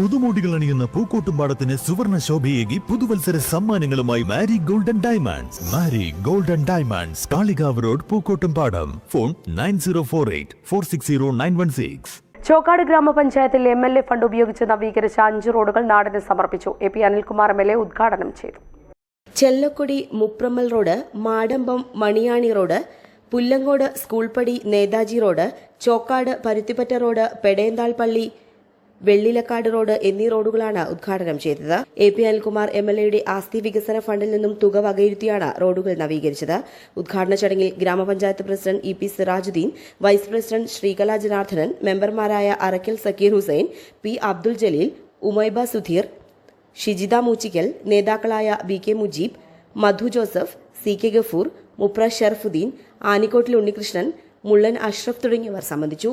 പുതുമോടികൾ അണിയുന്ന പൂക്കോട്ടുംപാടത്തിന് സുവർണ ശോഭയേകി പുതുവത്സര സമ്മാനങ്ങളുമായി Mari golden diamonds. Mari golden diamonds Kalikavu road Pookkottumpadam. Phone nine zero four eight four six zero nine one six. Chokkad ഗ്രാമപഞ്ചായത്തിൽ M L A fund ഉപയോഗിച്ച് നവീകരിച്ച അഞ്ച് റോഡുകൾ നാടിന് സമർപ്പിച്ചു. A P Anilkumar M L A ഉദ്ഘാടനം ചെയ്തു. Chellakodi മുപ്രമ്മൽ road Madambam Maniyani road Pullangode സ്കൂൾപടി നേതാജി റോഡ് ചോക്കാട് പരുത്തിപ്പറ്റ റോഡ് പെടേന്താൾ പള്ളി വെള്ളിലക്കാട് റോഡ് എന്നീ റോഡുകളാണ് ഉദ്ഘാടനം ചെയ്തത്. A P Anilkumar M L എയുടെ ആസ്തി വികസന ഫണ്ടിൽ നിന്നും തുക വകയിരുത്തിയാണ് റോഡുകൾ നവീകരിച്ചത്. ഉദ്ഘാടന ചടങ്ങിൽ ഗ്രാമപഞ്ചായത്ത് president E P Sirajuddin vice president Sreekala Janardhanan മെമ്പർമാരായ അറക്കൽ സക്കീർ ഹുസൈൻ പി അബ്ദുൽ ജലീൽ ഉമൈബ സുധീർ ഷിജിത മൂച്ചിക്കൽ നേതാക്കളായ B K Mujeeb Madhu Joseph C K Gafoor Mupra Sharafuddin Anikkottil Unnikrishnan Mullan Ashraf തുടങ്ങിയവർ സംബന്ധിച്ചു.